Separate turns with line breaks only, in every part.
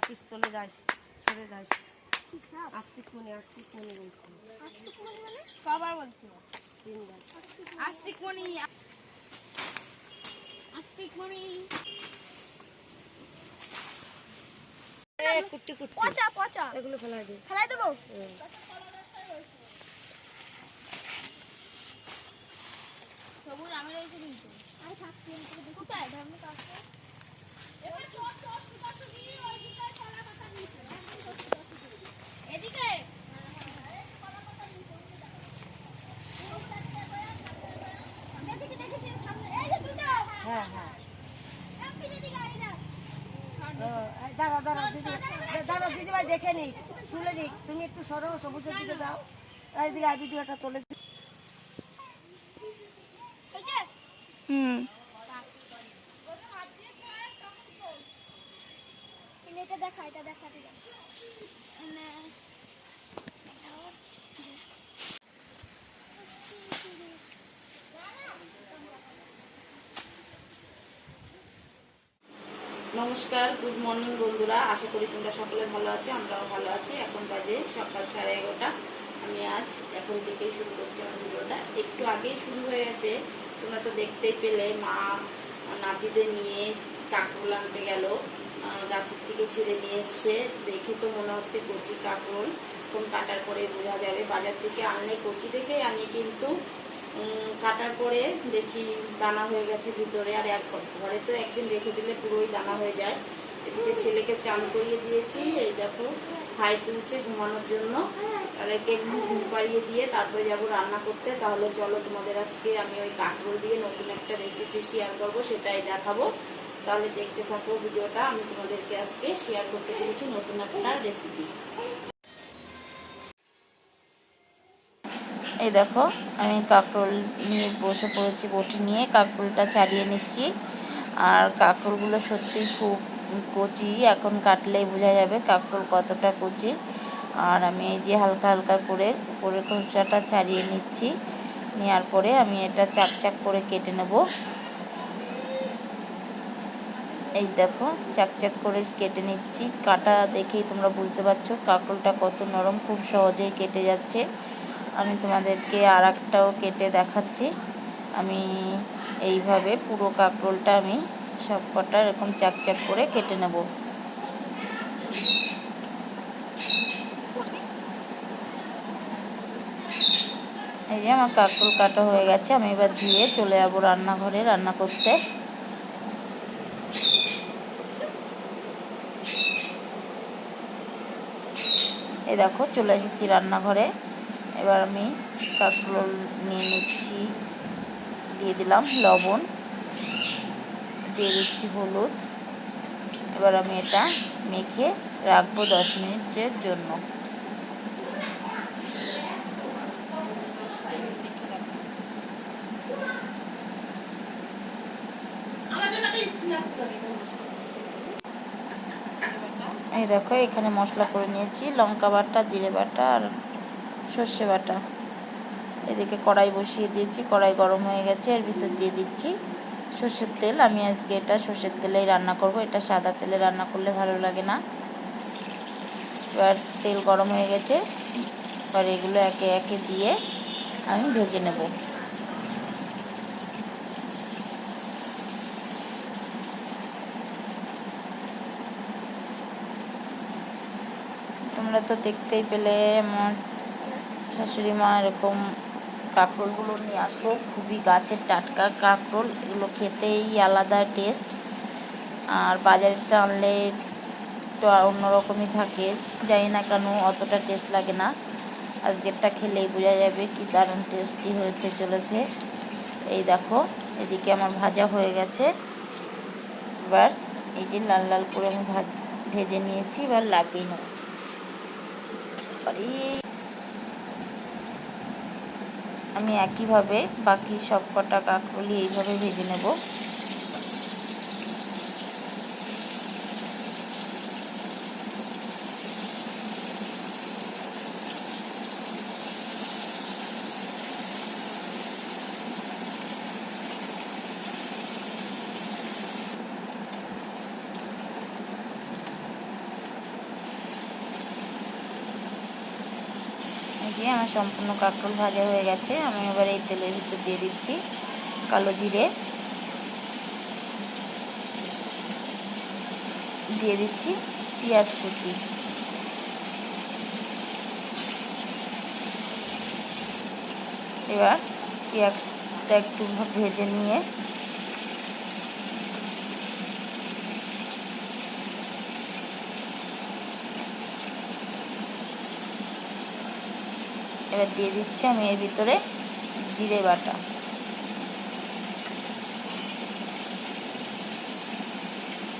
থাকিস চলে যাস সরে যাস। আস্তিক মনে আস্তিক মনে বলছি।
কবার বলছি?
তিনবার।
আস্তিক মনি আস্তিক মনি পচা পচা।
এগুলো ফেলাই দে।
ফেলাই দেবো? সবুজ আমি রয়েছে কিন্তু। কোথায়? ধর্ম দেখেছি দেখেছি সামনে এই যে দুটো
হ্যাঁ হ্যাঁ
আপনি দিদি গাড়ি না
ও, এই দাঁড়া দাঁড়া দিদি দিদি দেখে নিক, তুলে নিক। তুমি একটু সরো, সবুজের দিকে যাও। আই ভিডিওটা তোলে
হয়েছে
হুম
এটা দেখা এটা দেখা এটা দেখা। মানে
নমস্কার গুড মর্নিং বন্ধুরা। আশা করি তোমরা সকলে ভালো আছো, আমরাও ভালো আছি। এখন বাজে সকাল সাড়ে এগারোটা। আমি আজ এখন থেকেই শুরু করছি আমার ভিডিওটা। একটু আগেই শুরু হয়ে গেছে। তোমরা তো দেখতেই পেলে, মা নাতিদের নিয়ে কাকরোল আনতে গেল। গাছের থেকে ছিঁড়ে নিয়ে এসছে। দেখে তো মনে হচ্ছে কচি কাকরোল কোন কাটার পরে বোঝা যাবে। বাজার থেকে আনলে কচি দেখেই আনি, কিন্তু কাটার পরে দেখি দানা হয়ে গেছে ভিতরে আর এক ঘরে তো একদিন রেখে দিলে পুরোই দানা হয়ে যায়। এদিকে ছেলেকে চান করিয়ে দিয়েছি, এই দেখো খাই তুলছে ঘুমানোর জন্য। তাদেরকে একটু ঘুম পাড়িয়ে দিয়ে তারপরে যাব রান্না করতে। তাহলে চলো তোমাদের আজকে আমি ওই কাঁকরোল দিয়ে নতুন একটা রেসিপি শেয়ার করব, সেটাই দেখাবো। তাহলে দেখতে থাকো ভিডিওটা, আমি তোমাদেরকে আজকে শেয়ার করতে পেরেছি নতুন একটা রেসিপি এই দেখো, আমি কাঁকরোল নিয়ে বসে পড়েছি, বটি নিয়ে। কাঁকরোলটা ছাড়িয়ে নিচ্ছি। আর কাঁকরোলগুলো সত্যি খুব কচি, এখন কাটলেই বোঝা যাবে কাঁকরোল কতটা কচি। আর আমি এই যে হালকা হালকা করে উপরের খোসাটা ছাড়িয়ে নিচ্ছি, নেওয়ার পরে আমি এটা চাক চাক করে কেটে নেব। এই দেখো, চাক চাক করে কেটে নিচ্ছি। কাটা দেখেই তোমরা বুঝতে পারছ, কাঁকরোলটা কত নরম, খুব সহজেই কেটে যাচ্ছে। আমি তোমাদেরকে আর একটাও কেটে দেখাচ্ছি। আমি এইভাবে পুরো কাঁকরোলটা আমি সব কটা এরকম চাক চাক করে কেটে নেব। এই যে আমার কাঁকরোল কাটা হয়ে গেছে, আমি এবার ধুয়ে চলে যাব রান্নাঘরে রান্না করতে। এই দেখো চলে এসেছি রান্নাঘরে। এবার আমি কাঁকরোল নিয়ে নিচ্ছি। দিয়ে দিলাম লবণ, দিয়ে দিচ্ছি হলুদ। এবার আমি এটা মেখে রাখব দশ মিনিটের জন্য। এই দেখো, এখানে মশলা করে নিয়েছি। লঙ্কা বাটা, জিরে বাটা আর সর্ষে বাটা এদিকে কড়াই বসিয়ে দিয়েছি, কড়াই গরম হয়ে গেছে, এর ভিতর দিয়ে দিচ্ছি সর্ষের তেল। আমি আজকে এটা সর্ষের তেলেই রান্না করব, এটা সাদা তেলে রান্না করলে ভালো লাগে না। এবার তেল গরম হয়ে গেছে, এবার এগুলো একে একে দিয়ে আমি ভেজে নেব। তোমরা তো দেখতেই পেলে, আমার শাশুড়ি মা এরকম কাঁকরোলগুলো নিয়ে আসলো। খুবই গাছের টাটকা কাঁকরোল, এগুলো খেতেই আলাদা টেস্ট আর বাজারেরটা আনলে একটু অন্যরকমই থাকে। জানি না কেন অতটা টেস্ট লাগে না। আজকেরটা খেলেই বোঝা যাবে কি দারুণ টেস্টি হতে চলেছে। এই দেখো, এদিকে আমার ভাজা হয়ে গেছে। এবার এই যে লাল লাল করে আমি ভাজ, ভেজে নিয়েছি, এবার লাগিয়ে নেব। আমি একইভাবে বাকি সব কটা কাঁকরোলি এইভাবে ভেজে নেব। যে আমার সম্পূর্ণ কাঁকরোল ভাজা হয়ে গেছে। আমি এবার এই তেলের ভিতর দিয়ে দিচ্ছি কালো জিরে। দিয়ে দিচ্ছি পেঁয়াজ কুচি। এবার পেঁয়াজটা একটু ভেজে নিয়ে এবার দিয়ে দিচ্ছি আমি এর ভিতরে জিরে বাটা।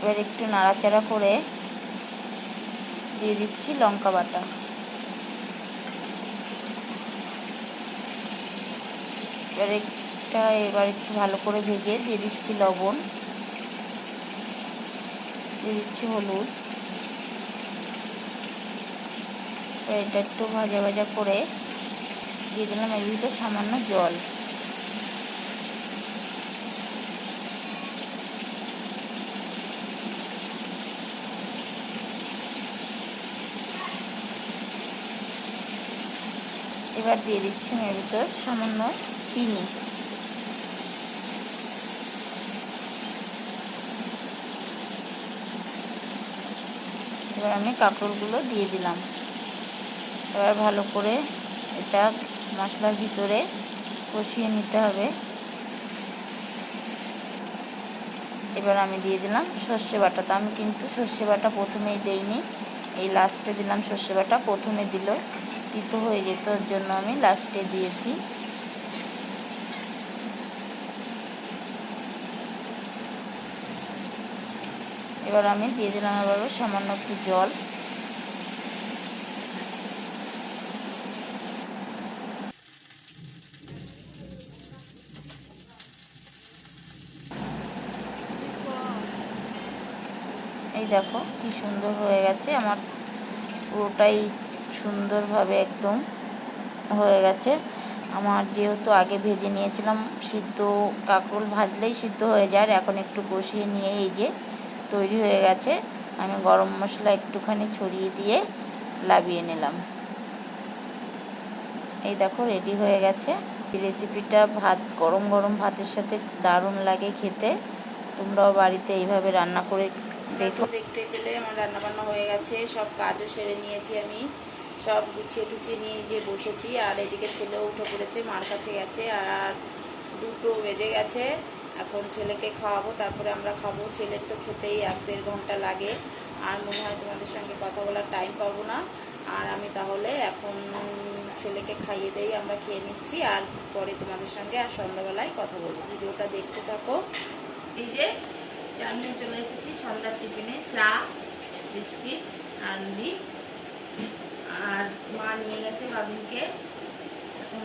এবার একটু নাড়াচাড়া করে দিয়ে দিচ্ছি লঙ্কা বাটা। এবার একটা এবার একটু ভালো করে ভেজে দিয়ে দিচ্ছি লবণ। দিয়ে দিচ্ছি হলুদ। এটা একটু ভাজা ভাজা করে দিয়ে দিলাম এর সামান্য জল। এবার দিয়ে দিচ্ছি এর ভিতর সামান্য চিনি। এবার আমি কাঁকরোলগুলো দিয়ে দিলাম। এবার ভালো করে এটা মশলার ভিতরে কষিয়ে নিতে হবে। এবার আমি দিয়ে দিলাম সর্ষে বাটা। তো আমি কিন্তু সর্ষে বাটা প্রথমেই দেইনি। এই লাস্টে দিলাম সর্ষে বাটা, প্রথমে দিল তিতো হয়ে যেত, ওর জন্য আমি লাস্টে দিয়েছি। এবার আমি দিয়ে দিলাম আবারও সামান্য একটু জল। এই দেখো কি সুন্দর হয়ে গেছে। আমার পুরোটাই সুন্দরভাবে একদম হয়ে গেছে। আমার যেহেতু আগে ভেজে নিয়েছিলাম, সিদ্ধ কাঁকরোল ভাজলেই সিদ্ধ হয়ে যায়। এখন একটু কষিয়ে নিয়ে এই যে তৈরি হয়ে গেছে। আমি গরম মশলা একটুখানি ছড়িয়ে দিয়ে লাবিয়ে নিলাম। এই দেখো রেডি হয়ে গেছে। রেসিপিটা ভাত, গরম গরম ভাতের সাথে দারুণ লাগে খেতে। তোমরাও বাড়িতে এইভাবে রান্না করে দেখো। দেখতে পেলে আমার রান্না বান্না হয়ে গেছে, সব কাজও সেরে নিয়েছি আমি। সব গুছিয়ে টুছিয়ে নিয়ে যে বসেছি, আর এদিকে ছেলেও উঠে পড়েছে, মার কাছে গেছে, আর দুটো বেজে গেছে। এখন ছেলেকে খাওয়াবো, তারপরে আমরা খাব। ছেলের তো খেতেই এক দেড় ঘণ্টা লাগে, আর মনে হয় তোমাদের সঙ্গে কথা বলার টাইম পাবো না। আর আমি তাহলে এখন ছেলেকে খাইয়ে দেই, আমরা খেয়ে নিচ্ছি, আর পরে তোমাদের সঙ্গে আর সন্ধ্যাবেলায় কথা বলব। ভিডিওটা দেখতে থাকো। এই যে চা নিয়ে চলে এসেছি সন্ধ্যার টিফিনে চা, বিস্কিট আর আর মা নিয়ে গেছে বাবিনকে। এখন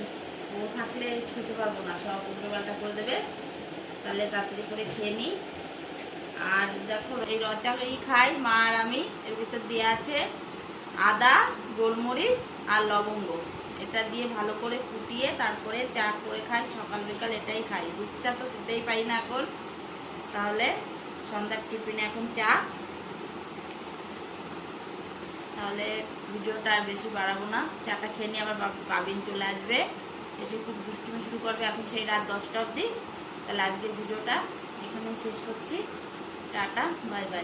ও থাকলে খেতে পারব না, সব উল্টোপাল্টা করে দেবে। তাহলে তাড়াতাড়ি করে খেয়ে নিই। আর দেখো, এই রচাগুলি খাই, মা আর আমি। এর ভিতর দেওয়া আছে আদা, গোলমরিচ আর লবঙ্গ। এটা দিয়ে ভালো করে ফুটিয়ে তারপরে চা করে খাই। সকাল বিকাল এটাই খাই। দুধ চা তো খেতেই পাই না এখন। তাহলে সন্ধ্যার টিফিনে এখন চা। তাহলে ভিডিওটা আর বেশি বাড়াবো না। চাটা খেয়ে নিয়ে আবার বাব- বাবিন চলে আসবে। এসে খুব দুষ্টুমি শুরু করবে এখন সেই রাত দশটা অবধি। তাহলে আজকের ভিডিওটা এখানে শেষ করছি। Tata, bye bye.